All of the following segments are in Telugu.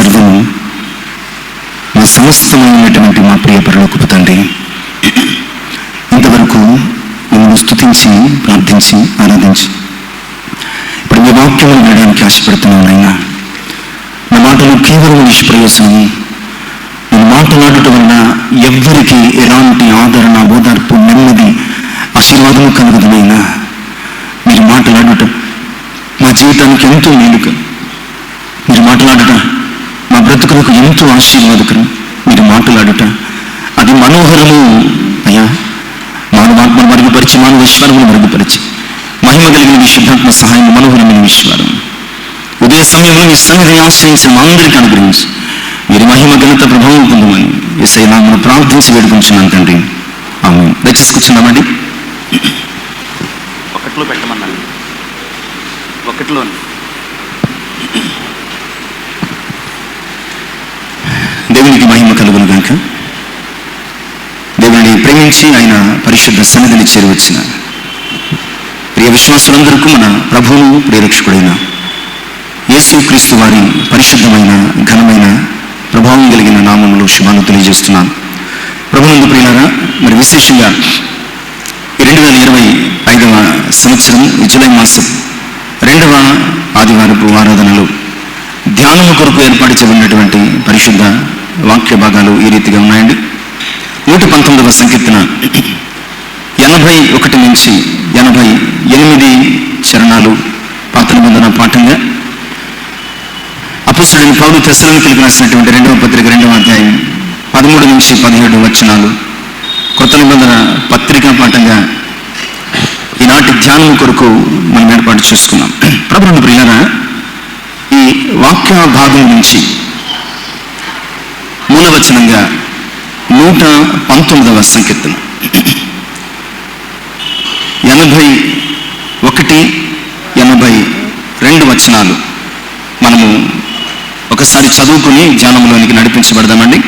సర్వము మా సమస్తమైనటువంటి మా ప్రియ పరలోకపు తండ్రి ఇంతవరకు మిమ్మల్ని స్థుతించి ప్రార్థించి ఆరాధించి. ఇప్పుడు మీ వాక్యం వినడానికి ఆశపడుతున్నాను నా మాటలు కేవలం నిష్ప్రయోజనము. నేను మాట్లాడటం వలన ఎవ్వరికి ఎలాంటి ఆదరణ ఓదార్పు నెమ్మది ఆశీర్వాదం కలగదునైనా మీరు మాట్లాడటం మా జీవితానికి ఎంతో మేలుక. మీరు మాట్లాడటం మా బ్రతుకులకు ఎంతో ఆశీర్వాదకరం. మీరు మాట్లాడుట అది మనోహరము. అయ్యా మానవాత్మను మరుగుపరిచి మానవ విశ్వారమును మరుగుపరిచి మహిమ కలిగిన మీ శుద్ధాత్మ సహాయం మనోహరమైన విశ్వారం ఉదయ సమయంలో మీ సన్నిధిని ఆశ్రయించిన మా అందరికీ అనుగ్రహించు మీరు మహిమ ఘనత ప్రభావం పొందమని ఎస్ఐ నామను ప్రార్థించి వేడుకుంటున్నాను తండ్రి. ఆమె దయచేసి కూర్చున్నామండి. ఒకట్లో పెట్టమన్నాను. ఒకట్లో దేవునికి మహిమ కలుగును గాక. దేవుని ప్రేమించి ఆయన పరిశుద్ధ సన్నిధిని చేరువచ్చిన. ప్రియ విశ్వాసులందరికీ మన ప్రభువును ప్రియరక్షకుడైన యేసుక్రీస్తు వారి పరిశుద్ధమైన ఘనమైన ప్రభావం కలిగిన నామంలో శుభాను తెలియజేస్తున్నాను ప్రభునందు ప్రియులారా మరి విశేషంగా రెండు వేల ఇరవై ఐదవ సంవత్సరం జూలై మాసం రెండవ ఆదివారపు ఆరాధనలో ధ్యానము కొరకు ఏర్పాటు చేయబడినటువంటి పరిశుద్ధ వాక్య భాగాలు ఈ రీతిగా ఉన్నాయండి. నూట పంతొమ్మిదవ సంకీర్తన. ఎనభై ఒకటి నుంచి ఎనభై ఎనిమిది చరణాలు పాత నిబంధన పాఠంగా అపుస్తుడైన పౌరు తెసలోనికలకు రాసినటువంటి రెండవ పత్రిక రెండవ అధ్యాయం పదమూడు నుంచి పదిహేడు వచనాలు కొత్త నిబంధన పత్రికా పాఠంగా ఈనాటి ధ్యానం కొరకు మనం ఏర్పాటు చేసుకున్నాం. ప్రభుత్వ ప్రియారా ఈ వాక్య భాగం నుంచి మూలవచనంగా నూట పంతొమ్మిదవ సంకీర్తన. ఎనభై ఒకటి ఎనభై రెండు వచనాలు మనము ఒకసారి చదువుకుని ధ్యానంలోనికి నడిపించబడదామండి.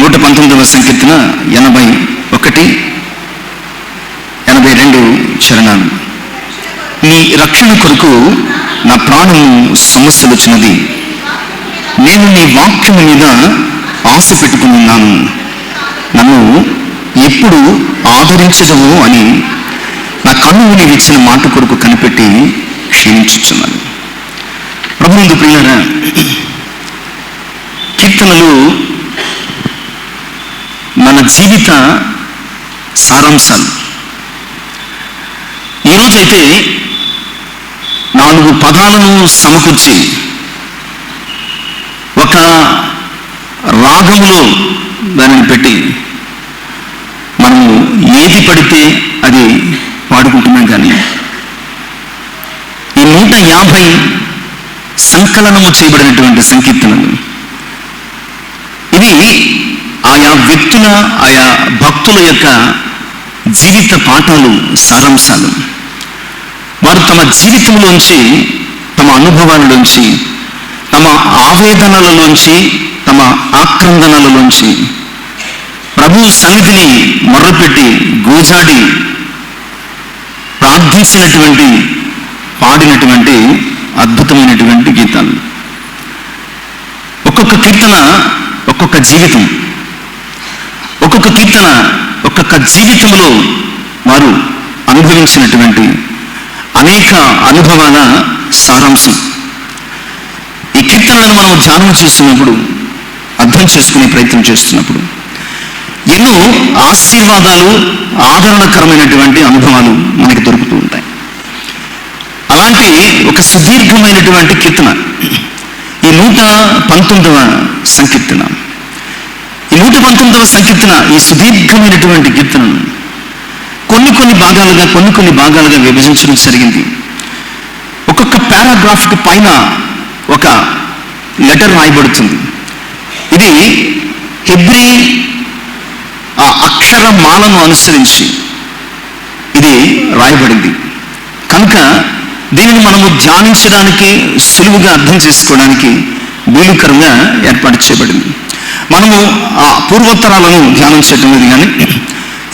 నూట పంతొమ్మిదవ సంకీర్తన ఎనభై ఒకటి ఎనభై రెండు చరణాలు. నీ రక్షణ కొరకు నా ప్రాణము సమస్యలు వచ్చినది నేను నీ వాక్యం మీద ఆశ పెట్టుకున్నాను. నన్ను ఎప్పుడు ఆదరించదము అని నా కన్ను నీవు ఇచ్చిన మాట కొరకు కనిపెట్టి క్షీణించుచున్నాను ప్రభుందు ప్రియారా కీర్తనలు మన జీవిత సారాంశాలు. ఈరోజైతే నాలుగు పదాలను సమకూర్చి ఒక రాగములు దానిని పెట్టి మనము ఏది పడితే అది పాడుకుంటున్నాం కానీ ఈ నూట యాభై సంకలనము చేయబడినటువంటి సంకీర్తనలు ఇవి ఆయా వ్యక్తుల ఆయా భక్తుల యొక్క జీవిత పాఠాలు సారాంశాలు. వారు తమ జీవితంలోంచి తమ అనుభవాలలోంచి తమ ఆవేదనలలోంచి తమ ఆక్రందనలలోంచి ప్రభు సన్నిధిని మొర్రపెట్టి గోజాడి ప్రార్థించినటువంటి పాడినటువంటి అద్భుతమైనటువంటి గీతాలు. ఒక్కొక్క కీర్తన ఒక్కొక్క జీవితం. ఒక్కొక్క కీర్తన ఒక్కొక్క జీవితంలో వారు అనుభవించినటువంటి అనేక అనుభవాల సారాంశం. ఈ కీర్తనలను మనం ధ్యానం చేస్తున్నప్పుడు అర్థం చేసుకునే ప్రయత్నం చేస్తున్నప్పుడు ఎన్నో ఆశీర్వాదాలు ఆదరణకరమైనటువంటి అనుభవాలు మనకి దొరుకుతూ ఉంటాయి. అలాంటి ఒక సుదీర్ఘమైనటువంటి కీర్తన ఈ నూట పంతొమ్మిదవ సంకీర్తన ఈ నూట పంతొమ్మిదవ సంకీర్తన ఈ సుదీర్ఘమైనటువంటి కీర్తనను కొన్ని కొన్ని భాగాలుగా కొన్ని కొన్ని భాగాలుగా విభజించడం జరిగింది. ఒక్కొక్క పారాగ్రాఫ్కి పైన ఒక లెటర్ రాయబడుతుంది. ఇది హెబ్రి ఆ అక్షర మాలను అనుసరించి ఇది రాయబడింది. కనుక దీనిని మనము ధ్యానించడానికి సులువుగా అర్థం చేసుకోవడానికి వీలుకరంగా ఏర్పాటు చేయబడింది. మనము ఆ పూర్వోత్తరాలను ధ్యానం చేయటం లేదు కానీ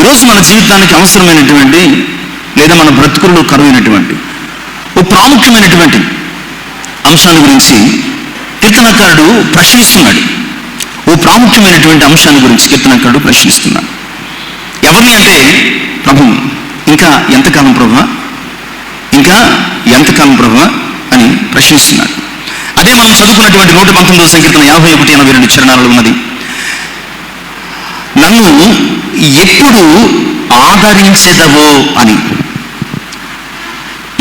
ఈరోజు మన జీవితానికి అవసరమైనటువంటి లేదా మన బ్రతుకుల్లో కరువైనటువంటి ఓ ప్రాముఖ్యమైనటువంటి అంశాల గురించి కీర్తనకారుడు ప్రశ్నిస్తున్నాడు. ఓ ప్రాముఖ్యమైనటువంటి అంశాన్ని గురించి కీర్తనకారుడు ప్రశ్నిస్తున్నాడు. ఎవరిని అంటే ప్రభు ఇంకా ఎంతకాలం ప్రభు? ఇంకా ఎంతకాలం ప్రభు అని ప్రశ్నిస్తున్నాడు. అదే మనం చదువుకున్నటువంటి నూట పంతొమ్మిదో సంకీర్తన యాభై ఒకటి ఎనభై రెండు చరణాలలో ఉన్నది. నన్ను ఎప్పుడు ఆదరించేదవో అని.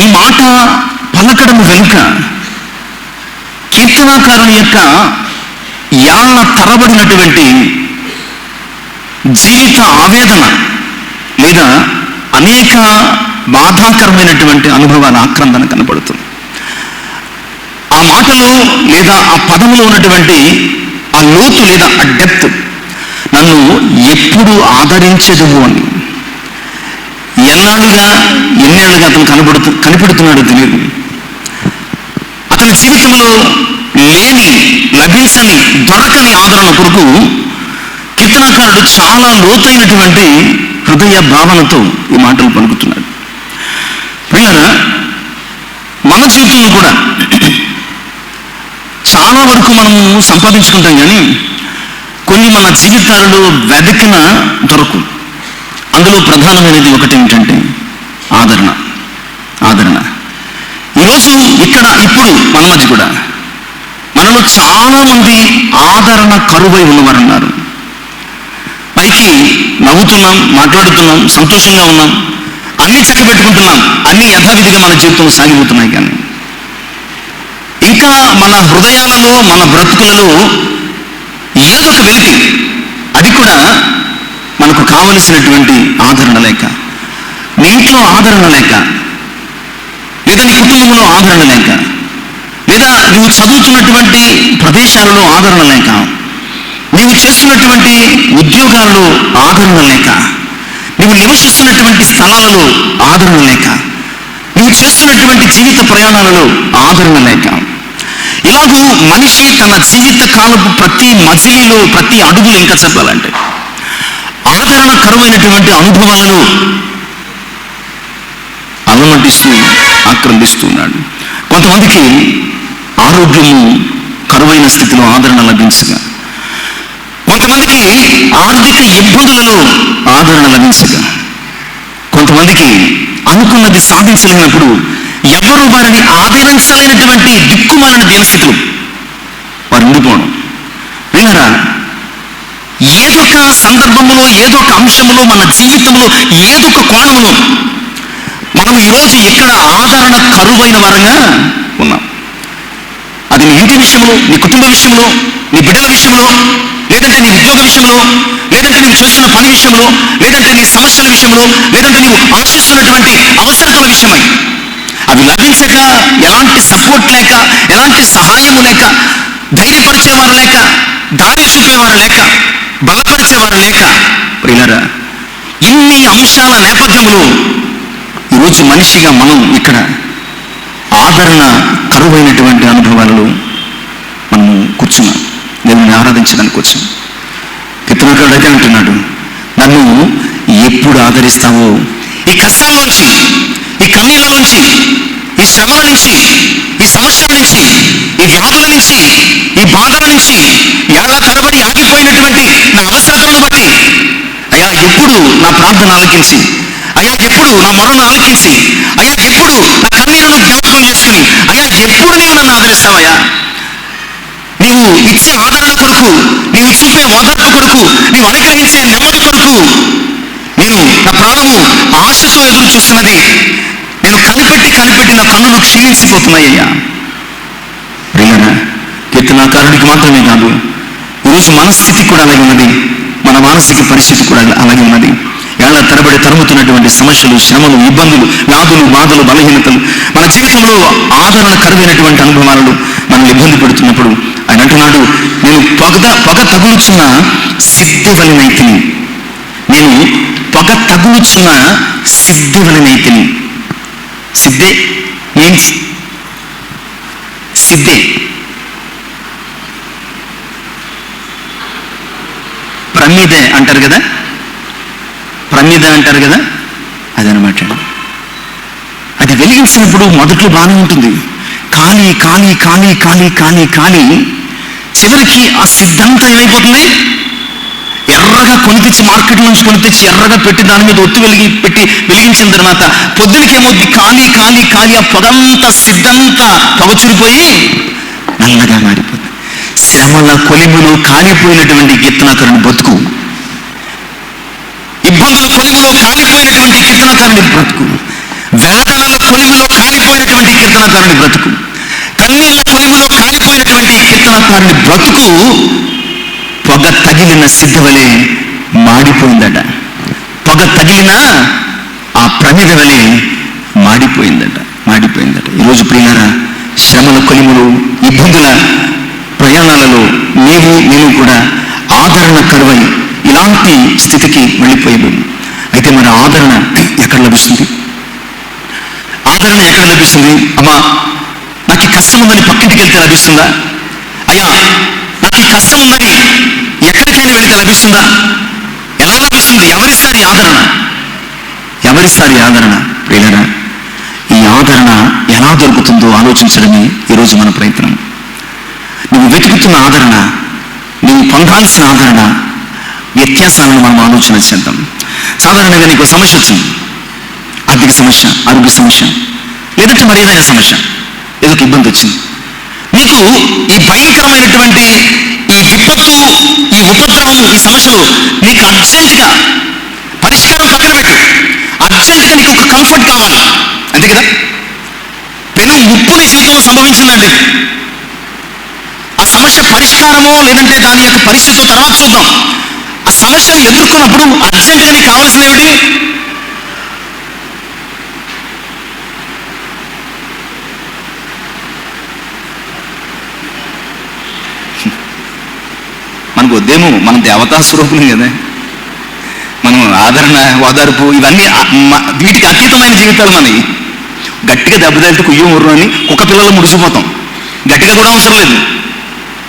ఈ మాట పలకడం వెనుక కీర్తనాకారుని యొక్క ఏళ్ళ తరబడినటువంటి జీవిత ఆవేదన లేదా అనేక బాధాకరమైనటువంటి అనుభవాల ఆక్రందన కనపడుతుంది ఆ మాటలు లేదా ఆ పదములో ఉన్నటువంటి ఆ లోతు లేదా ఆ డెప్త్ నన్ను ఎప్పుడు ఆదరించదు అని. ఎన్నాళ్ళుగా ఎన్నేళ్ళుగా అతను కనబడుతూ కనిపెడుతున్నాడో తెలియదు. అతని జీవితంలో లేని లభించని దొరకని ఆదరణ కొరకు కీర్తనకారుడు చాలా లోతైనటువంటి హృదయ భావనతో ఈ మాటలు పలుకుతున్నాడు. పిల్లరా మన జీవితంలో కూడా చాలా వరకు మనము సంపాదించుకుంటాం కానీ కొన్ని మన జీవితాలలో వెదకిన దొరకు. అందులో ప్రధానమైనది ఒకటి ఏంటంటే ఆదరణ. ఆదరణ ఈరోజు ఇక్కడ ఇప్పుడు మన మధ్య కూడా మనలో చాలా మంది ఆదరణ కరువై ఉన్నవారన్నారు. పైకి నవ్వుతున్నాం మాట్లాడుతున్నాం సంతోషంగా ఉన్నాం అన్ని చక్కబెట్టుకుంటున్నాం అన్ని యథావిధిగా మన జీవితంలో సాగిపోతున్నాయి కానీ. ఇంకా మన హృదయాలలో మన బ్రతుకులలో ఏదో ఒక వెలితి అది కూడా మనకు కావలసినటువంటి ఆదరణ లేక మీ ఇంట్లో ఆదరణ లేక లేదా కుటుంబంలో ఆదరణ లేక లేదా నువ్వు చదువుతున్నటువంటి ప్రదేశాలలో ఆదరణ లేక నీవు చేస్తున్నటువంటి ఉద్యోగాలలో ఆదరణ లేక నువ్వు నివసిస్తున్నటువంటి స్థలాలలో ఆదరణ లేక నువ్వు చేస్తున్నటువంటి జీవిత ప్రయాణాలలో ఆదరణ లేక. ఇలాగూ మనిషి తన జీవిత కాలపు ప్రతి మజిలీలో ప్రతి అడుగులు ఇంకా చెప్పాలంటే ఆదరణ కరువైనటువంటి అనుభవాలను అలమటిస్తూ ఆక్రమిస్తూ ఉన్నాడు. కొంతమందికి ఆరోగ్యము కరువైన స్థితిలో ఆదరణ లభించగా. కొంతమందికి ఆర్థిక ఇబ్బందులలో ఆదరణ లభించగా. కొంతమందికి అనుకున్నది సాధించలేనప్పుడు ఎవరు వారిని ఆదరించలేనటువంటి దిక్కుమాలిన దేవస్థితులు వారు ఉండిపోవడం. విన్నారా? ఏదొక సందర్భంలో ఏదొక అంశంలో మన జీవితంలో ఏదొక కోణంలో మనం ఈరోజు ఇక్కడ ఆదరణ కరువైన వారంగా ఇంటి విషయంలో నీ కుటుంబ విషయంలో నీ బిడ్డల విషయంలో లేదంటే నీ ఉద్యోగ విషయంలో లేదంటే నీకు చేస్తున్న పని విషయంలో లేదంటే నీ సమస్యల విషయంలో లేదంటే నీవు ఆశిస్తున్నటువంటి అవసరతల విషయమై. అవి లభించక ఎలాంటి సపోర్ట్ లేక ఎలాంటి సహాయము లేక ధైర్యపరిచేవారు లేక దారి చూపేవారు లేక బలపరిచేవారు లేక ప్రియులరా ఇన్ని అంశాల నేపథ్యంలో ఈరోజు మనిషిగా మనం ఇక్కడ ఆదరణ కరువైనటువంటి అనుభవాలలో మనము కూర్చున్నాం. దేవుని ఆరాధించడానికి వచ్చాం కీర్తనకారుడు అదే అంటున్నాడు నన్ను ఎప్పుడు ఆదరిస్తావో? ఈ కష్టాల నుంచి ఈ కన్నీళ్ళ నుంచి ఈ శ్రమల నుంచి ఈ సమస్యల నుంచి ఈ వ్యాధుల నుంచి ఈ బాధల నుంచి ఏళ్ళ తరబడి ఆగిపోయినటువంటి నా అవసరతలను బట్టి అయ్యా ఎప్పుడు నా ప్రార్థన ఆలకించి అయ్యా ఎప్పుడు నా మొరను ఆలకించి అయ్యా ఎప్పుడు నా కన్నీళ్ళను జ్ఞాపకం చేసుకుని అయ్యా ఎప్పుడు నీవు నన్ను ఆదరిస్తావయ్యా? నీవు ఇచ్చే ఆదరణ కొరకు నీవు చూపే ఓదార్పు కొరకు నీవు అనుగ్రహించే నెమ్మది కొరకు నేను నా ప్రాణము ఆశతో ఎదురు చూస్తున్నది. నేను కనిపెట్టి కనిపెట్టి నా కన్నులు క్షీణించిపోతున్నాయ్యా ప్రియనా కీర్తనాకారుడికి మాత్రమే కాదు ఈరోజు మనస్థితి కూడా అలాగే ఉన్నది మన మానసిక పరిస్థితి కూడా అలాగే ఉన్నది. ఏళ్ళ తరబడి తరుముతున్నటువంటి సమస్యలు శ్రమలు ఇబ్బందులు వ్యాధులు బాధలు బలహీనతలు మన జీవితంలో ఆదరణ కరువైనటువంటి అనుభవాలను మనల్ని ఇబ్బంది పెడుతున్నప్పుడు ఆయన అంటున్నాడు నేను పొగ పొగ తగులుచున్న సిద్ధివలినైతిని నేను పొగ తగులుచున్న సిద్ధివలినైతిని సిద్ధే మీన్స్ సిద్ధే ప్రమిదే అంటారు కదా? ప్రమిద అంటారు కదా? అదనమాట. అది వెలిగించినప్పుడు మొదట్లో బాగానే ఉంటుంది. ఖాళీ ఖాళీ ఖాళీ ఖాళీ ఖాళీ ఖాళీ చివరికి ఆ సిద్ధంతా ఏమైపోతుంది? ఎర్రగా కొని తెచ్చి మార్కెట్ నుంచి కొని తెచ్చి ఎర్రగా పెట్టి దాని మీద ఒత్తి వెలిగి పెట్టి వెలిగించిన తర్వాత పొద్దునకేమొద్ది ఖాళీ ఖాళీ ఖాళీ ఆ పొగంతా సిద్ధంతా పొగచురిపోయి నల్లగా మారిపోతుంది. శ్రమల కొలిములు కాలిపోయినటువంటి కీర్తనాకారుని బతుకు ఇబ్బందుల కొలిములో కాలిపోయినటువంటి కీర్తనకరుని బ్రతుకు. వేదనల కొలిములో కాలిపోయినటువంటి కీర్తనకరుని బ్రతుకు. కన్నీళ్ళ కొలిములో కాలిపోయినటువంటి కీర్తనకారుని బ్రతుకు పొగ తగిలిన సిద్ధవలే మాడిపోయిందట. పొగ తగిలిన ఆ ప్రమిద వలె మాడిపోయిందట మాడిపోయిందట. ఈరోజు ప్రియారా శ్రమల కొలిములు ఇబ్బందుల ప్రయాణాలలో నీవు నేను కూడా ఆదరణ కరువై ఇలాంటి స్థితికి వెళ్ళిపోయాము అయితే మరి ఆదరణ ఎక్కడ లభిస్తుంది? ఆదరణ ఎక్కడ లభిస్తుంది? అమ్మా నాకు ఈ కష్టం ఉందని పక్కింటికి వెళ్తే లభిస్తుందా అయ్యా నాకు ఈ కష్టం ఉందని ఎక్కడికైనా వెళితే లభిస్తుందా ఎలా లభిస్తుంది ఎవరిస్తారు ఈ ఆదరణ? ఎవరిస్తారు ఈ ఆదరణ? ప్రియులరా ఈ ఆదరణ ఎలా దొరుకుతుందో ఆలోచించడమే ఈరోజు మన ప్రయత్నం. నువ్వు వెతుకుతున్న ఆదరణ నువ్వు పొందాల్సిన ఆదరణ వ్యత్యాసాలను మనం ఆలోచన చేద్దాం. సాధారణంగా నీకు సమస్య వచ్చింది. ఆర్థిక సమస్య ఆరోగ్య సమస్య లేదంటే మరి ఏదైనా సమస్య. ఏదో ఒక ఇబ్బంది వచ్చింది. నీకు ఈ భయంకరమైనటువంటి ఈ విపత్తు ఈ ఉపద్రవం ఈ సమస్యలు నీకు అర్జెంటుగా పరిష్కారం పక్కన పెట్టు అర్జెంటుగా నీకు ఒక కంఫర్ట్ కావాలి? అంతే కదా? పెను ముప్పు నీ జీవితంలో సంభవించిందండి ఆ సమస్య పరిష్కారమో లేదంటే దాని యొక్క పరిస్థితి తర్వాత చూద్దాం. ఆ సమస్యను ఎదుర్కొన్నప్పుడు అర్జెంటుగా నీకు కావాల్సినవి ఏమిటి మన మనం దేవతా స్వరూపులు కదా. మనం ఆదరణ ఓదార్పు ఇవన్నీ వీటికి అతీతమైన జీవితాలు మనవి. గట్టిగా దెబ్బతలితే కుయ్యం ఊరు అని కుక్క పిల్లలు ముడిసిపోతాం గట్టిగా కూడా అవసరం లేదు.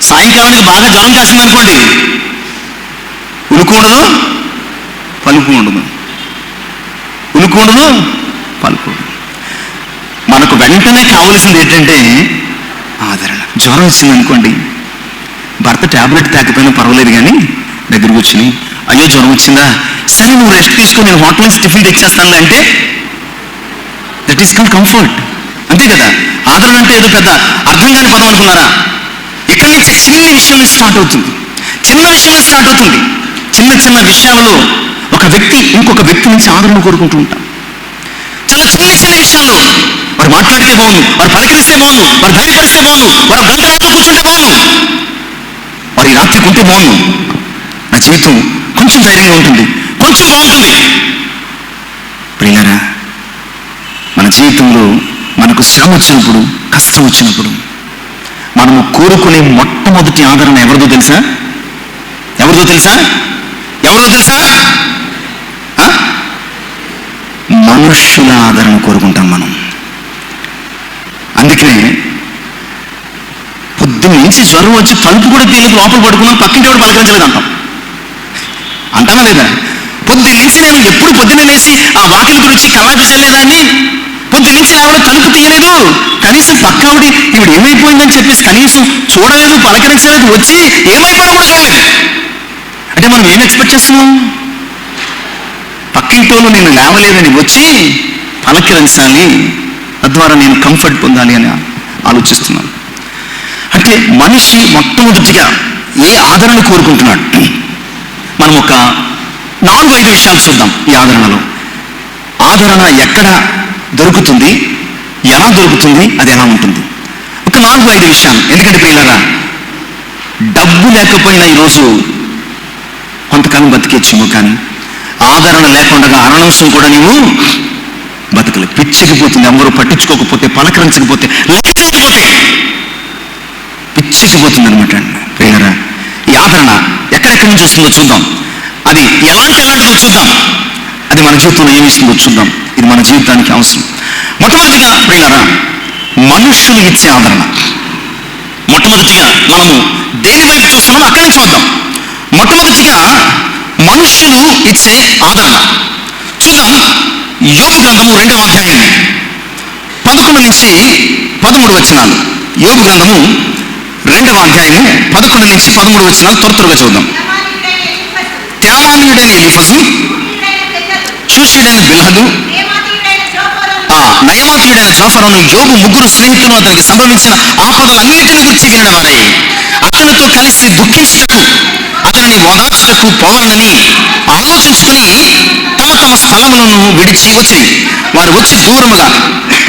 సాయంకాలానికి బాగా జ్వరం కాసింది అనుకోండి ఉలుకు ఉండదు పలుకు ఉండదు. ఉలుకు ఉండదు పలుపు మనకు వెంటనే కావలసింది ఏంటంటే ఆదరణ. జ్వరం వచ్చింది అనుకోండి భర్త ట్యాబ్లెట్ తాకపోయినా పర్వాలేదు కానీ దగ్గర కూర్చుని అయ్యో జ్వరం వచ్చిందా? సరే నువ్వు రెస్ట్ తీసుకొని నేను హోటల్ నుంచి టిఫిన్ తెచ్చేస్తానులే అంటే దట్ ఈస్ కాల్ కంఫర్ట్ అంతే కదా? ఆదరణ అంటే ఏదో పెద్ద అర్థం కాని పదం అనుకున్నారా? ఇక్కడ నుంచి చిన్న విషయం స్టార్ట్ అవుతుంది. చిన్న విషయమే స్టార్ట్ అవుతుంది. చిన్న చిన్న విషయాలలో ఒక వ్యక్తి ఇంకొక వ్యక్తి నుంచి ఆదరణ కోరుకుంటూ ఉంటాం. చాలా చిన్న చిన్న విషయాల్లో వారు మాట్లాడితే బాగుంది వారు పలకరిస్తే బాగుంది వారు ధైర్యపరిస్తే బాగుంది వారు గంట రాత్రి కూర్చుంటే బాగుంది వారి రాత్రి కుంటే బాగుండు. బాగుంది నా జీవితం కొంచెం ధైర్యంగా ఉంటుంది. కొంచెం బాగుంటుంది. ప్రియులరా మన జీవితంలో మనకు శ్రమ వచ్చినప్పుడు కష్టం వచ్చినప్పుడు మనము కోరుకునే మొట్టమొదటి ఆదరణ ఎవరిదో తెలుసా? ఎవరిదో తెలుసా? ఎవరిదో తెలుసా? ఆ? మనుష్యుల ఆదరణ కోరుకుంటాం మనం. అందుకనే వచ్చి జ్వరం వచ్చి తలుపు కూడా తీయలేదు లోపల పడుకున్నాం పక్కింటి వాడు పలకరించలేదు అంటాం అంటానా లేదా? పొద్దున్న నుంచి నేను ఎప్పుడు పొద్దున్న లేచి ఆ వాకిలి గురించి కల్లాపి అని? పొద్దున్న నుంచి ఆవిడ తలుపు తీయలేదు. కనీసం పక్కావిడి ఈవిడ ఏమైపోయిందని చెప్పేసి కనీసం చూడలేదు పలకరించలేదు వచ్చి ఏమైపోయినా కూడా చూడలేదు అంటే మనం ఏం ఎక్స్పెక్ట్ చేస్తున్నాం? పక్కింటోళ్ళు నేను లేవలేదని వచ్చి పలకరించాలి తద్వారా నేను కంఫర్ట్ పొందాలి అని ఆలోచిస్తున్నాను. అంటే మనిషి మొట్టమొదటిగా ఏ ఆదరణ కోరుకుంటున్నాడు. మనం ఒక నాలుగు ఐదు విషయాలు చూద్దాం ఈ ఆదరణలో. ఆదరణ ఎక్కడ దొరుకుతుంది? ఎలా దొరుకుతుంది? అది ఎలా ఉంటుంది? ఒక నాలుగు ఐదు విషయాలు ఎందుకంటే పిల్లరా డబ్బు లేకపోయినా ఈరోజు కొంతకాలం బతికేచ్చేమో కానీ ఆదరణ లేకుండా అననవసరం కూడా నీవు బతకలే పిచ్చికిపోతుంది ఎవరు పట్టించుకోకపోతే పలకరించకపోతే లేకపోతే పిచ్చికిపోతుంది అనమాట ప్రియరా ఈ ఆదరణ ఎక్కడెక్కడి నుంచి వస్తుందో చూద్దాం. అది ఎలాంటి ఎలాంటిదో చూద్దాం. అది మన జీవితంలో ఏమి ఇస్తుందో చూద్దాం. ఇది మన జీవితానికి అవసరం. మొట్టమొదటిగా ప్రియులరా మనుష్యులు ఇచ్చే ఆదరణ. మొట్టమొదటిగా మనము దేని వైపు చూస్తున్నామో అక్కడే నుంచి చూద్దాం. మొట్టమొదటిగా మనుష్యులు ఇచ్చే ఆదరణ. చూద్దాం యోగు గ్రంథము రెండవ అధ్యాయం పదకొండు నుంచి పదమూడు వచనాలు. యోగు గ్రంథము రెండవ అధ్యాయము పదకొండు నుంచి పదమూడు వచ్చిన త్వర చూద్దాం. యమానీయుడైన తేమానీయుడైన ఎలిఫజు షూషీయుడైన బిల్హదు ఆ నయమాతీయుడైన జోఫరను యోగు ముగ్గురు స్నేహితులు అతనికి సంభవించిన ఆపదలన్నిటిని గురించి వినిన అతనితో కలిసి దుఃఖించటకు అతనిని ఓదార్చుటకు పోవాలని ఆలోచించుకొని తమ తమ స్థలములను విడిచి వచ్చి వారు వచ్చి దూరముగా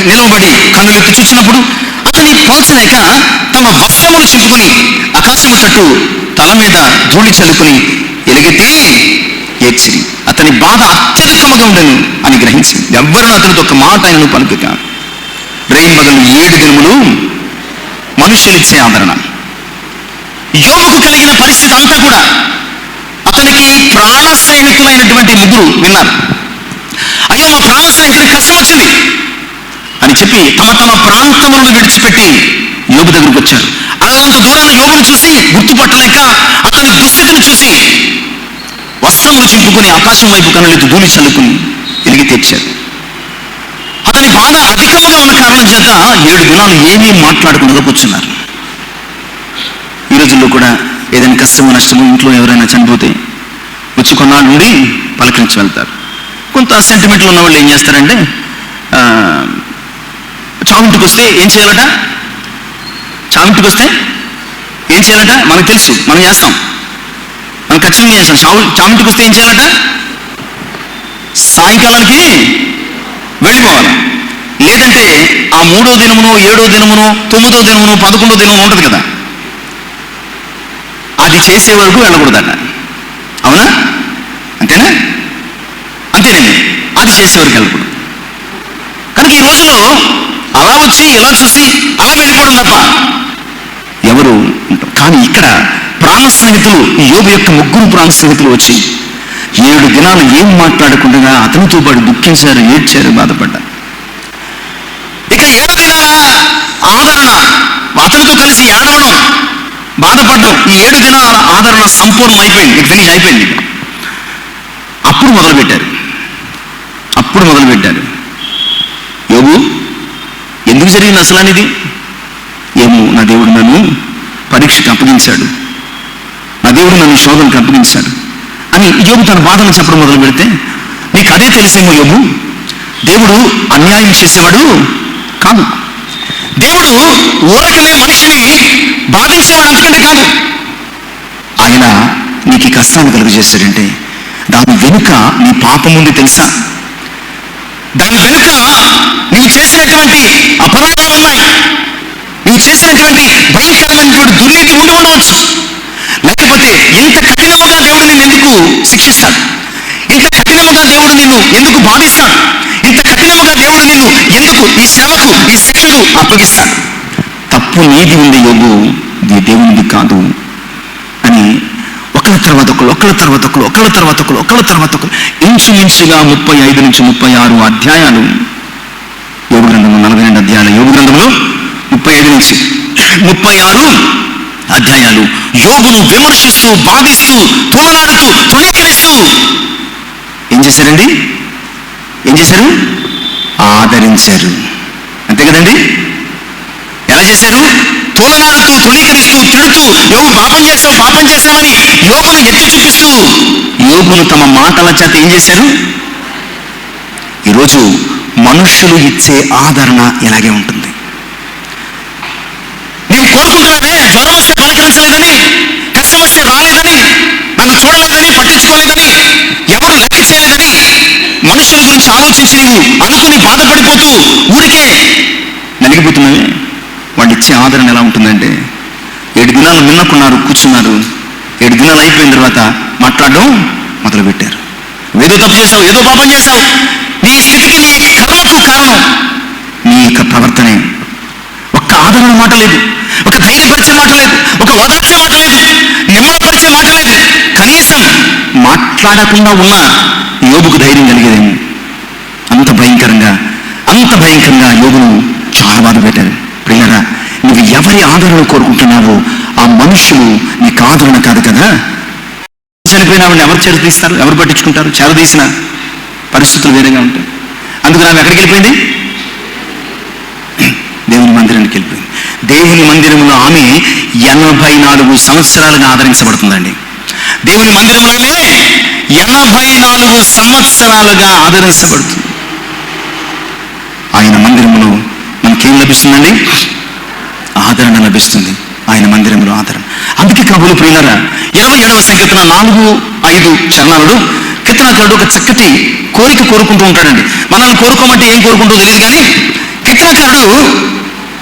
నిలవబడి కన్నులెత్తి చూచినప్పుడు అతని పోల్చలేక తమ వస్త్రములు చింపుకుని ఆకాశము తట్టు తల మీద ధూళి చల్లుకుని ఎలుగెత్తి ఏడ్చిరి. అతని బాధ అత్యధికముగా ఉండను అని గ్రహించింది ఎవ్వరూ అతనితో ఒక మాట ఆయనను పలుకుక మగను ఏడు దినములు మనుష్యులిచ్చే ఆదరణ. యోగుకు కలిగిన పరిస్థితి అంతా కూడా అతనికి ప్రాణ సైనికులైనటువంటి ముగ్గురు విన్నారు. అయ్యో మా ప్రాణ స్నేహితుడికి కష్టం వచ్చింది అని చెప్పి తమ తమ ప్రాంతములను విడిచిపెట్టి యోగు దగ్గరకు వచ్చారు. అల్లంత దూరాన యోగును చూసి గుర్తుపట్టలేక అతని దుస్థితిని చూసి వస్త్రములు చింపుకుని ఆకాశం వైపు కనులెత్తి ధూళి చల్లుకుని తిరిగి తెచ్చారు అతని బాధ అధికముగా ఉన్న కారణం చేత ఏడు దినాలు ఏమీ మాట్లాడకుండా కూర్చున్నారు. ఈ రోజుల్లో కూడా ఏదైనా కష్టమో నష్టమో ఇంట్లో ఎవరైనా చనిపోతే వచ్చి కొన్నాళ్ళు నుండి పలకరించి వెళ్తారు. కొంత సెంటిమెంట్లు ఉన్న వాళ్ళు ఏం చేస్తారంటే ఆ, చావుంటికి వస్తే ఏం చేయాలట? చావుంటికి వస్తే ఏం చేయాలట? మనకు తెలుసు మనం చేస్తాం. మనం ఖచ్చితంగా చేస్తాం. చావు చావుంటికి వస్తే ఏం చేయాలట? సాయంకాలానికి వెళ్ళిపోవాలి. లేదంటే ఆ మూడో దినమును ఏడో దినమును తొమ్మిదో దినమును పదకొండో దినమును ఉంటుంది కదా? అది చేసే వరకు వెళ్ళకూడదట. అవునా? అంతేనా? అంతేనండి. అది చేసే వరకు వెళ్ళకూడదు. కనుక ఈ రోజుల్లో అలా వచ్చి ఇలా చూసి అలా వెళ్ళిపోవడం తప్ప ఎవరు కానీ ఇక్కడ ప్రాణ స్నేహితులు ఈ యోగు యొక్క ముగ్గురు ప్రాణ స్నేహితులు వచ్చి ఏడు దినాలు ఏం మాట్లాడకుండా అతనితో పాటు దుఃఖించారు ఏడ్చారు బాధపడ్డారు. ఇక ఏడు దినాల ఆదరణ అతనితో కలిసి ఏడవడం బాధపడడం ఈ ఏడు దినాల ఆదరణ సంపూర్ణం అయిపోయింది ఇక. ఫినిష్ అయిపోయింది అప్పుడు మొదలుపెట్టారు. అప్పుడు మొదలుపెట్టారు. యోగు ఎందుకు జరిగింది అసలు అనేది? ఏమో నా దేవుడు నన్ను పరీక్షకు అప్పగించాడు. నా దేవుడు నన్ను శోధనకు అప్పగించాడు. అని యోగు తన బాధను చెప్పడం మొదలు పెడితే నీకు అదే తెలిసేమో యోగు దేవుడు అన్యాయం చేసేవాడు కాదు. దేవుడు ఊరకనే మనిషిని బాధించేవాడు అంతకంటే కాదు. ఆయన నీకు కష్టాన్ని కలుగజేశాడంటే దాని వెనుక నీ పాపం ఉంది తెలుసా? దాని వెనుక నీవు చేసినటువంటి అపరాధాలు ఉన్నాయి నీవు చేసినటువంటి భయంకరమైనటువంటి దుర్నీతి ఉండి ఉండవచ్చు లేకపోతే ఇంత కఠినముగా దేవుడు నిన్ను ఎందుకు శిక్షిస్తాడు? ఇంత కఠినముగా దేవుడు నిన్ను ఎందుకు బాధిస్తాడు? ఇంత కఠినముగా దేవుడు నిన్ను ఎందుకు ఈ శ్రమకు ఈ శిక్షకు అప్పగిస్తాడు? తప్పు నీది ఉంది యోగు ఇది దేవునిది కాదు అని ఒకళ్ళ తర్వాత ఒకళ్ళు ఒకళ్ళ తర్వాత ఒకళ్ళు ఒకళ్ళ తర్వాత ఒకళ్ళు ఒకళ్ళ తర్వాత ఒకళ్ళు. ఇంచుమించుగా ముప్పై ఐదు నుంచి ముప్పై ఆరు అధ్యాయాలు. యోగ గ్రంథంలో నలభై రెండు అధ్యాయాలు. యోగ గ్రంథంలో ముప్పై ఐదు నుంచి ముప్పై ఆరు అధ్యాయాలు. యోగును విమర్శిస్తూ బాధిస్తూ తోలనాడుతూ తృణీకరిస్తూ ఏం చేశారండి? ఏం చేశారు? ఆదరించారు. అంతే కదండి? ఎలా చేశారు? తోలనాడుతూ తృణీకరిస్తూ తిడుతూ యోగు పాపం చేస్తావు పాపం చేసావని యోగును ఎత్తి చూపిస్తూ యోగులు తమ మాటల చేత ఏం చేశారు? ఈరోజు మనుష్యులు ఇచ్చే ఆదరణ ఇలాగే ఉంటుంది. నేను కోరుకుంటున్నానే జ్వరం వస్తే పలకరించలేదని కష్టం వస్తే రాలేదని నన్ను చూడలేదని పట్టించుకోలేదని ఎవరు లెక్క చేయలేదని మనుషుల గురించి ఆలోచించలేదు అనుకుని బాధపడిపోతూ ఊరికే నలిగిపోతున్నావే. ఇచ్చే ఆదరణ ఎలా ఉంటుందంటే ఏడు దినాలు నిన్నకున్నారు కూర్చున్నారు. ఏడు దినాలు అయిపోయిన తర్వాత మాట్లాడడం మొదలుపెట్టారు. ఏదో తప్పు చేసావు ఏదో పాపం చేసావు నీ స్థితికి నీ కర్మకు కారణం. నీ యొక్క ప్రవర్తనే ఒక్క ఆదరణ మాట లేదు ఒక ధైర్యపరిచే మాట లేదు ఒక ఓదార్చే మాట లేదు నిమ్మపరిచే మాట లేదు. కనీసం మాట్లాడకుండా ఉన్న యోగుకు ధైర్యం కలిగేదేమో అంత భయంకరంగా అంత భయంకరంగా యోగును చాలా బాధ పెట్టారు. ప్రియులరా నువ్వు ఎవరి ఆదరణ కోరుకుంటున్నావో ఆ మనుషులు నీకు ఆదరణ కాదు కదా? చనిపోయిన ఆవిడని ఎవరు చేరదీస్తారు ఎవరు పట్టించుకుంటారు? చేరదీసిన పరిస్థితులు వేరేగా ఉంటాయి. అందుకని ఆమె ఎక్కడికి వెళ్ళిపోయింది? దేవుని మందిరానికి వెళ్ళిపోయింది. దేవుని మందిరంలో ఆమె ఎనభై నాలుగు సంవత్సరాలుగా ఆదరించబడుతుందండి. దేవుని మందిరంలోనే ఎనభై నాలుగు సంవత్సరాలుగా ఆదరించబడుతుంది. ఆయన మందిరంలో మనకేం లభిస్తుందండి? ఆదరణ లభిస్తుంది. ఆయన మందిరంలో ఆదరణ. అందుకే కబులు ప్రియులరా ఇరవై ఏడవ సంకీర్తన నాలుగు ఐదు చరణాలు కీర్తనకారుడు ఒక చక్కటి కోరిక కోరుకుంటూ ఉంటాడండి. మనల్ని కోరుకోమంటే ఏం కోరుకుంటూ తెలియదు కానీ కీర్తనకారుడు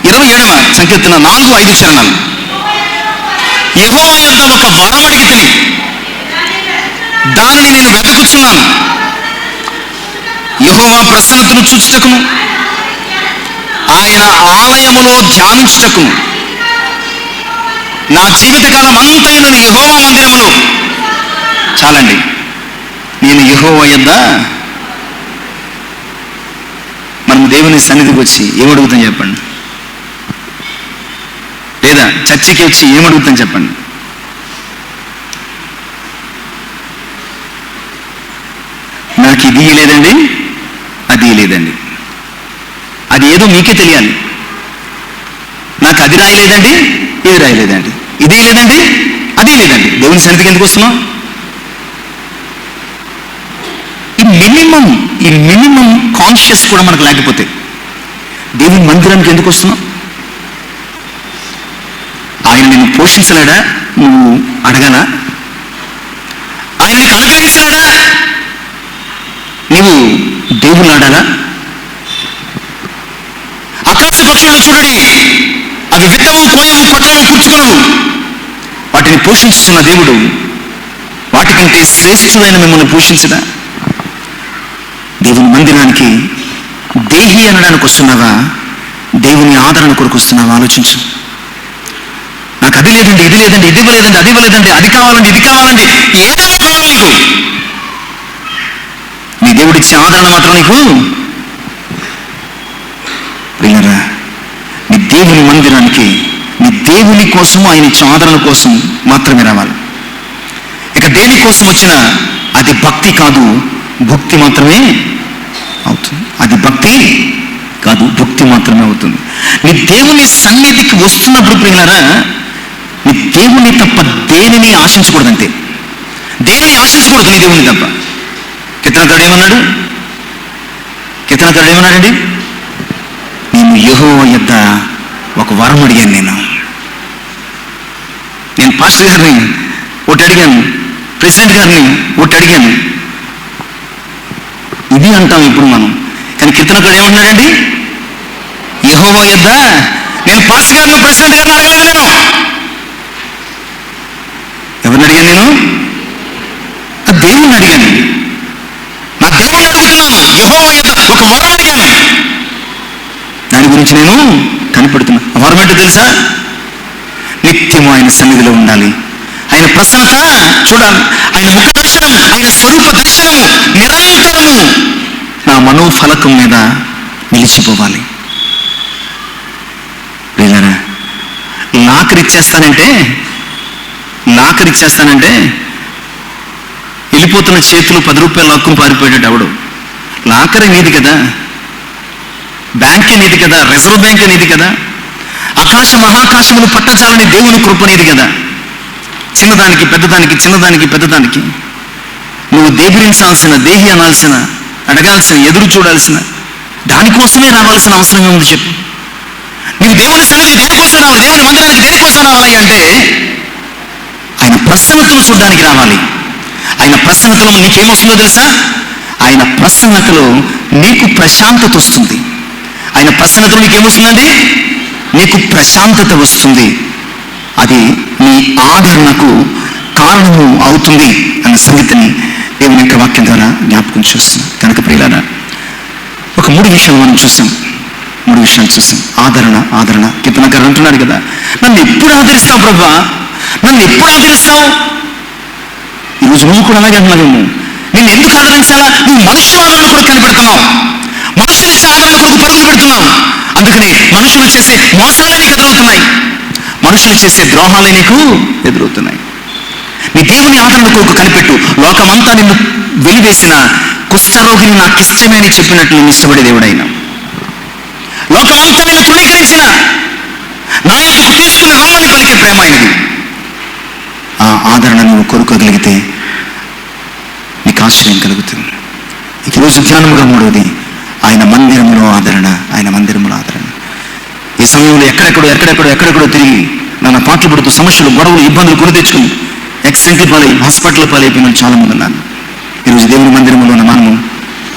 ఇరవై ఏడవ సంకీర్తన నాలుగు ఐదు చరణాలు. యెహోవా యొక్క ఒక వరం అడిగితిని దానిని నేను వెతుకుచున్నాను యహోవా ప్రసన్నతను చూచుటకును ఆయన ఆలయములో ధ్యానించుటకు. నా జీవితకాలం అంతా నేను యహోవ మందిరములో చాలండి. నేను యహోవ యొద్ద మనం దేవుని సన్నిధికి వచ్చి ఏమడుగుతాం చెప్పండి? లేదా చర్చికి వచ్చి ఏమడుగుతాం చెప్పండి? నాకు ఇది లేదండి అది లేదండి అది ఏదో మీకే తెలియాలి. నాకు అది రాయలేదండి ఇది రాయలేదండి ఇదే లేదండి అదే లేదండి. దేవుని సన్నిధికి ఎందుకు వస్తున్నాం? ఈ మినిమం ఈ మినిమం కాన్షియస్ కూడా మనకు లేకపోతే దేవుని మందిరానికి ఎందుకు వస్తున్నాం? ఆయన నిన్ను పోషించలేడా? నువ్వు అడగాల ఆయన నీకు అనుగ్రహించలేడా నీవు దేవుని ఆడాలా? పక్షులను చూడండి అవి విత్తము కోయము పత్రము కూర్చుకొనవు వాటిని పోషించుతున్న దేవుడు వాటికంటే శ్రేష్ఠులైన మిమ్మల్ని పోషించదా దేవుని మందిరానికి దేహి అనడానికి వస్తున్నావా? దేవుని ఆదరణ కొరకు వస్తున్నావా? ఆలోచించు. నాకు అది లేదండి ఇది లేదండి ఇది ఇవ్వలేదండి అది ఇవ్వలేదండి అది కావాలండి ఇది కావాలండి ఏదో కావాలి నీకు. నీ దేవుడిచ్చే ఆదరణ మాత్రం నీకు. వెళ్ళరా దేవుని మందిరానికి నీ దేవుని కోసం ఆయన ఇచ్చే ఆదరణ కోసం మాత్రమే రావాలి. ఇక దేని కోసం వచ్చినా అది భక్తి కాదు భక్తి మాత్రమే అవుతుంది. అది భక్తి కాదు భక్తి మాత్రమే అవుతుంది. నీ దేవుని సన్నిధికి వస్తున్నప్పుడు ప్రియులరా నీ దేవుని తప్ప దేనిని ఆశించకూడదంతే. దేనిని ఆశించకూడదు నీ దేవుని తప్ప? కితనకాడు ఏమన్నాడు? కితనకాడు ఏమన్నాడండి? నేను యహో యుద్ధ ఒక వరం అడిగాను నేను. నేను పాస్టర్ గారిని ఒకటి అడిగాను ప్రెసిడెంట్ గారిని ఒకటి అడిగాను. ఇది అంటాం ఇప్పుడు మనం. కానీ కీర్తనకుడు ఏమన్నాడండి యహోవా యుద్ధ నేను పాస్టర్ గారిని ప్రెసిడెంట్ గారిని అడగలేదు నేను. ఎవరిని అడిగాను నేను? ఆ దేవుణ్ణి అడిగాను. నా దేవుణ్ణి అడుగుతున్నాను. యహోవా యుద్ధ ఒక వరం అడిగాను. దాని గురించి నేను కనిపెడుతున్నా ఆ వరం ఏంటో తెలుసా? నిత్యము ఆయన సన్నిధిలో ఉండాలి. ఆయన ప్రసన్నత చూడాలి. ఆయన ముఖదర్శనం ఆయన స్వరూప దర్శనము నిరంతరము నా మనోఫలకం మీద నిలిచిపోవాలి. లేదరా లాకర్ ఇచ్చేస్తానంటే లాకర్ ఇచ్చేస్తానంటే వెళ్ళిపోతున్న చేతులు పది రూపాయలు లాక్కుని పారిపోయాడు ఎవడు? లాకరే నీది కదా. బ్యాంకే నీది కదా రిజర్వ్ బ్యాంకే నీది కదా. ఆకాశ మహాకాశములు పట్టచాలని దేవుని కృప నీది కదా. చిన్నదానికి పెద్దదానికి చిన్నదానికి పెద్దదానికి. నువ్వు దేబిరించాల్సిన దేహి అనాల్సిన అడగాల్సిన ఎదురు చూడాల్సిన దానికోసమే రావాల్సిన అవసరం ఉంది చెప్పు. నీవు దేవుని సన్నిధి దేనికోసం రావాలి దేవుని మందిరానికి దేనికోసం రావాలి అంటే ఆయన ప్రసన్నతను చూడడానికి రావాలి. ఆయన ప్రసన్నతలో నీకేమొస్తుందో తెలుసా? ఆయన ప్రసన్నతలో నీకు ప్రశాంతత వస్తుంది. ఆయన ప్రసన్నత నీకు ఏమొస్తుందండి నీకు ప్రశాంతత వస్తుంది. అది నీ ఆదరణకు కారణము అవుతుంది అన్న సంగతిని దేవుని యొక్క వాక్యం ద్వారా జ్ఞాపకం చేస్తుంది కనుక ప్రియులారా ఒక మూడు విషయాలు మనం చూసాం మూడు విషయాలు చూసాం ఆదరణ ఆదరణ. కితనగారు అంటున్నాడు కదా నన్ను ఎప్పుడు ఆదరిస్తావు ప్రభా? నన్ను ఎప్పుడు ఆదరిస్తావు? ఈరోజు నువ్వు కూడా అలాగే అంటున్నావేమో నిన్ను ఎందుకు ఆదరించాలా? నువ్వు మనుషుల ఆదరణ కూడా కనిపెడుతున్నావు మనుషులు ఇచ్చే ఆదరణ కొరకు పరుగులు పెడుతున్నాం అందుకని మనుషులు చేసే మోసాలే నీకు ఎదురవుతున్నాయి. మనుషులు చేసే ద్రోహాలే నీకు ఎదురవుతున్నాయి. నీ దేవుని ఆదరణ కొరకు కనిపెట్టు. లోకమంతా నిన్ను వెలివేసిన కుష్ఠరోగిని నాకు ఇష్టమే అని చెప్పినట్లు నేను ఇష్టపడే దేవుడైనా. లోకమంతా నిన్ను తృణీకరించిన కమ్మని పలికే ప్రేమ ఆయనది ఆ ఆదరణ నువ్వు కోరుకోగలిగితే నీకు ఆశ్రయం కలుగుతుంది. ఈరోజు ధ్యానముగా మూడవది ఆయన మందిరంలో ఆదరణ ఆయన మందిరంలో ఆదరణ. ఈ సమయంలో ఎక్కడెక్కడో ఎక్కడెక్కడో ఎక్కడెక్కడో తిరిగి నన్ను పాటలు పడుతూ సమస్యలు గొడవలు ఇబ్బందులు కొని తెచ్చుకుని యాక్సిడెంట్లు పాలై హాస్పిటల్ పాలైపోయిన చాలామంది చాలా ఉన్నారు. ఈరోజు దేవుని మందిరంలో ఉన్న మనము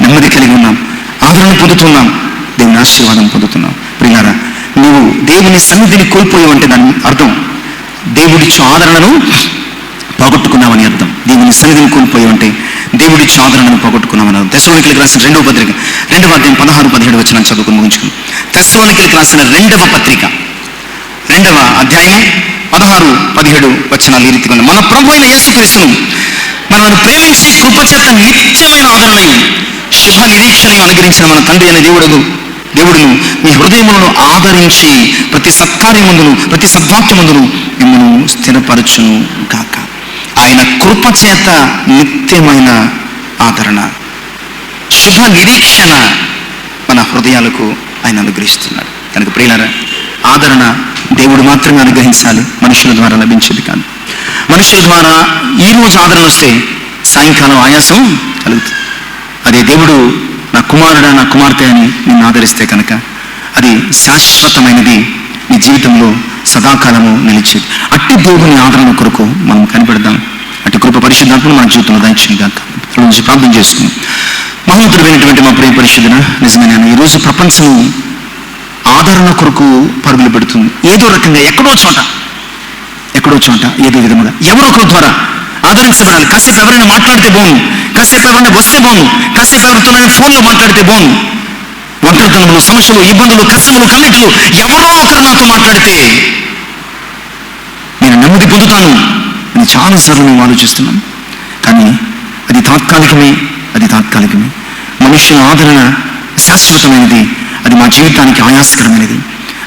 నెమ్మది కలిగి ఉన్నాం. ఆదరణ పొందుతున్నాం. దేవుని ఆశీర్వాదం పొందుతున్నాం. ప్రియారా నువ్వు దేవుని సన్నిధిని కోల్పోయావంటే దాని అర్థం దేవుడిచ్చు ఆదరణను పోగొట్టుకున్నామని అర్థం. దేవుని సన్నిధిని కోల్పోయావంటే దేవుడిచ్చు ఆదరణను పోగొట్టుకున్నామని అర్థం. తెసలోనికలకు రాసిన రెండవ పత్రిక రెండవ అధ్యాయం పదహారు పదిహేడు వచ్చిన చదువుకుని ముగించుకుని తెసలోనికలకు రాసిన రెండవ పత్రిక రెండవ అధ్యాయం పదహారు పదిహేడు వచనాలు ఈ రీతిగా మన ప్రభు అయిన యేసుక్రీస్తును మనల్ని ప్రేమించి కృపచేత నిత్యమైన ఆదరణయు శుభ నిరీక్షణను అనుగ్రహించిన మన తండ్రి అయిన దేవుడు దేవుడును మీ హృదయములను ఆదరించి ప్రతి సత్కార్యమందును ప్రతి సద్వాక్యమందును మిమ్మల్ని స్థిరపరచును కాక ఆయన కృపచేత నిత్యమైన ఆదరణ శుభ నిరీక్షణ మన హృదయాలకు ఆయన అనుగ్రహిస్తున్నాడు. కనుక ప్రియులరా ఆదరణ దేవుడు మాత్రమే అనుగ్రహించాలి మనుషుల ద్వారా లభించేది కాదు. మనుషుల ద్వారా ఈ రోజు ఆదరణ వస్తే సాయంకాలం ఆయాసం కలుగుతుంది. అదే దేవుడు నా కుమారుడా నా కుమార్తె అని నిన్ను ఆదరిస్తే కనుక అది శాశ్వతమైనది నీ జీవితంలో సదాకాలము నిలిచేది అట్టి దేవుని ఆదరణ కొరకు మనం కనిపెడదాం అట్టి కృప పరిశుద్ధాత్మను మన జీవితంలో దాయించింది కాక నుంచి ప్రార్థన చేసుకున్నాం మహోత్తరమైనటువంటి మా ప్రియ పరిశుద్ధన నిజమే నేను ఈరోజు ప్రపంచం ఆదరణ కొరకు పరుగులు పెడుతుంది. ఏదో రకంగా ఎక్కడో చోట ఎక్కడో చోట ఏదో విధముగా. ఎవరో ఒకరి ద్వారా ఆదరించబడాలి. కాసేపు ఎవరైనా మాట్లాడితే బాగుంది కాసేపు ఎవరైనా వస్తే బాగుంది కాసేపు ఎవరితోనైనా ఫోన్లో మాట్లాడితే బాగుంది ఒంటరితనములు సమస్యలు ఇబ్బందులు కష్టములు కన్నిటిలు ఎవరో ఒకరు నాతో మాట్లాడితే నేను నెమ్మది పొందుతాను అని చాలాసార్లు మేము ఆలోచిస్తున్నాం. కానీ అది తాత్కాలికమే అది తాత్కాలికమే. మనుష్యుల ఆదరణ శాశ్వతమైనది. అది మా జీవితానికి ఆయాసకరమైనది.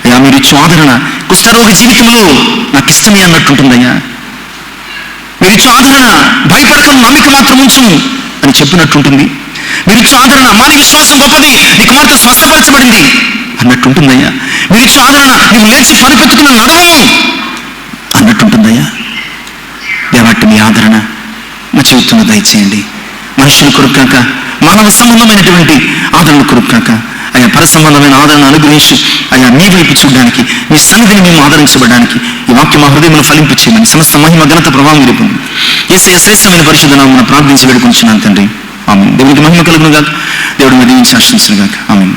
అయ్యా మీరు ఇచ్చు ఆదరణ కుష్ఠరోగ జీవితంలో నాకు ఇష్టమే అన్నట్టుంటుందయ్యా మీరు ఇచ్చు ఆదరణ భయపడకం నమ్మిక మాత్రం ఉంచు అని చెప్పినట్టుంటుంది మీరు ఇచ్చు ఆదరణ మాది విశ్వాసం గొప్పది నీ కుమార్తె స్వస్థపరచబడింది అన్నట్టుంటుందయ్యా. మీరు ఇచ్చు ఆదరణ నువ్వు లేచి పరిపెత్తుకున్న నడవము అన్నట్టుంటుందయ్యా. దేవాటి మీ ఆదరణ మా జీవితంలో దయచేయండి. మనుషుల కొరకు కాక మానవ సంబంధమైనటువంటి ఆదరణ కొరకు కాక అయా పర సంబంధమైన ఆదరణ అనుగ్రహించి అయా మీ వైపు చూడడానికి మీ సన్నిధిని మేము ఆదరించబడడానికి ఈ వాక్యం మా హృదయంలో ఫలింపు చేయమని సమస్త మహిమ ఘనత ప్రభావం రేపు ఏసే శ్రేష్టమైన పరిశుద్ధ నామమున ప్రార్థించి వేడుకుంటున్నాను తండ్రి. ఆమె దేవునికి మహిమ కలుగును గాక దేవుడు మీద దీవించి ఆశించిన గాక ఆమె